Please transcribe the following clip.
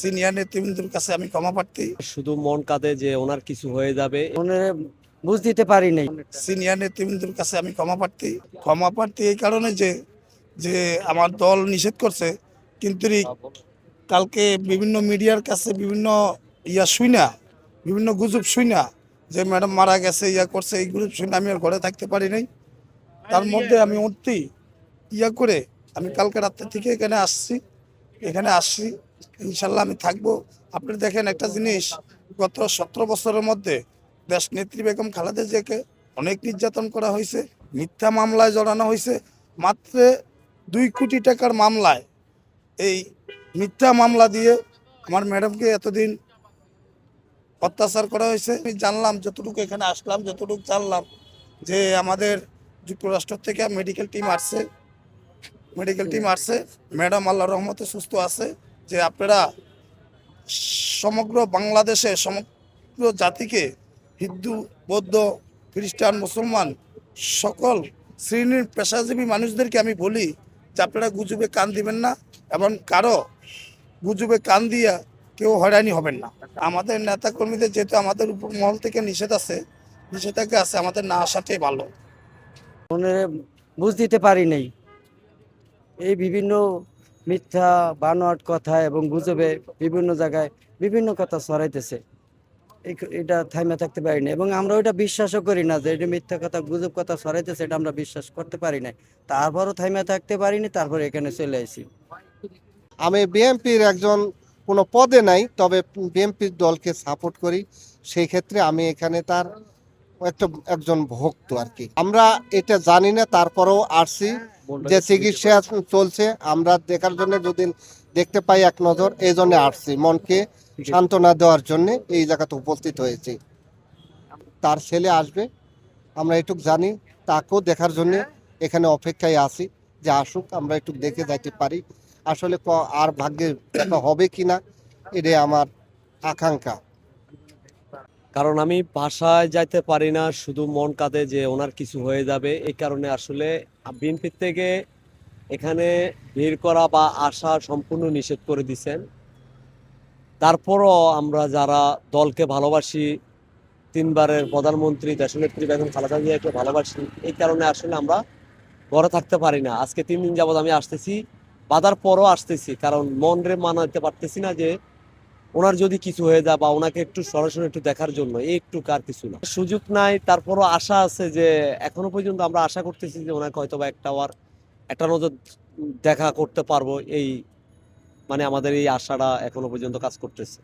Senior নেতৃবৃন্দের কাছে আমি ক্ষমা প্রার্থী। শুধু মন কাঁদে যে ওনার কিছু হয়ে যাবে। বুঝ দিতে পারি নাই। সিনিয়র নেতৃবৃন্দের কাছে আমি ক্ষমা প্রার্থী। ক্ষমা প্রার্থী এই কারণে যে যে আমার দল নিষেধ করছে কিন্তু কালকে বিভিন্ন মিডিয়ার কাছে বিভিন্ন ইয়া শুই না বিভিন্ন গুজব শুই না যে ম্যাডাম মারা গেছে ইয়া করছে এই গুজব শুনে আমি আর ঘরে থাকতে পারি নাই। তার মধ্যে আমি অতি ইয়া করে আমি কালকে রাত্রে থেকে এখানে আসছি এখানে আসছি। ইনশাল্লাহ আমি থাকব। আপনি দেখেন একটা জিনিস, গত সতেরো বছরের মধ্যে দেশ নেত্রী বেগম খালেদা জিয়াকে অনেক নির্যাতন করা হয়েছে, মিথ্যা মামলায় জড়ানো হয়েছে। মাত্র দুই কোটি টাকার মামলায় এই মিথ্যা মামলা দিয়ে আমার ম্যাডামকে এতদিন অত্যাচার করা হয়েছে। আমি জানলাম, যতটুকু এখানে আসলাম, যতটুকু জানলাম যে আমাদের যুক্তরাষ্ট্র থেকে মেডিকেল টিম আসছে মেডিকেল টিম আসছে। ম্যাডাম আল্লাহ রহমতে সুস্থ আছে। যে আপনারা সমগ্র বাংলাদেশে, সমগ্র জাতিকে হিন্দু, বৌদ্ধ, খ্রিস্টান, মুসলমান সকল শ্রেণির পেশাজীবী মানুষদেরকে আমি বলি যে আপনারা গুজবে কান দিবেন না এবং কারও গুজবে কান দিয়া কেউ হয়রানি হবেন না। আমাদের নেতাকর্মীদের যেহেতু আমাদের উপর মহল থেকে নিষেধ আছে, নিষেধাজ্ঞা আছে, আমাদের না আসাটাই ভালো। বুঝ দিতে পারি নাই। এই বিভিন্ন মিথ্যা, বানোয়াট কথা এবং গুজবে বিভিন্ন জায়গায় বিভিন্ন কথা ছড়াইতেছে। এটা থাইমে থাকতে পারি না এবং আমরা ওইটা বিশ্বাসও করি না যে এটা মিথ্যা কথা, গুজব কথা ছড়াইতেছে, এটা আমরা বিশ্বাস করতে পারি না তারপরও থাইমে থাকতে পারিনি, তারপরে এখানে চলে আসি আমি বিএনপির একজন, কোনো পদে নাই, তবে বিএনপির দলকে সাপোর্ট করি। সেই ক্ষেত্রে আমি এখানে তার একজন ভক্ত আর কি। আমরা এটা জানি না, তারপরেও আসছি যে চিকিৎসা চলছে। আমরা দেখার জন্য যদি দেখতে পাই এক নজর, এই জন্য আসছি। মনকে সান্ত্বনা দেওয়ার জন্য এই জায়গাতে উপস্থিত হয়েছি। তার ছেলে আসবে, আমরা এটুক জানি, তাকেও দেখার জন্য এখানে অপেক্ষায় আছি যে আসুক, আমরা একটু দেখে যাইতে পারি। আসলে আর ভাগ্যে হবে কিনা, এটাই আমার আকাঙ্ক্ষা। কারণ আমি বাসায় যাইতে পারি না, শুধু মন কাঁদে যে ওনার কিছু হয়ে যাবে। এই কারণে আসলে বিএনপি থেকে এখানে ভিড় করা বা আসা সম্পূর্ণ নিষেধ করে দিছেন। তারপরও আমরা যারা দলকে ভালোবাসি, তিনবারের প্রধানমন্ত্রী, দেশনেত্রী বেগম খালেদা জিয়াকে ভালোবাসি, এই কারণে আসলে আমরা ঘরে থাকতে পারি না। আজকে তিন দিন যাবত আমি আসতেছি, বাধার পরও আসতেছি, কারণ মন রে মানাতে পারতেছি না যে ওনার যদি কিছু হয়ে যায় বা ওনাকে একটু সরাসরি একটু দেখার জন্য এই একটু কার কিছু না। সুযোগ নাই, তারপরও আশা আছে যে এখনও পর্যন্ত আমরা আশা করতেছি যে ওনাকে হয়তো বা একটা আবার একটা নজর দেখা করতে পারব এই মানে আমাদের এই আশাটা এখনও পর্যন্ত কাজ করতেছে।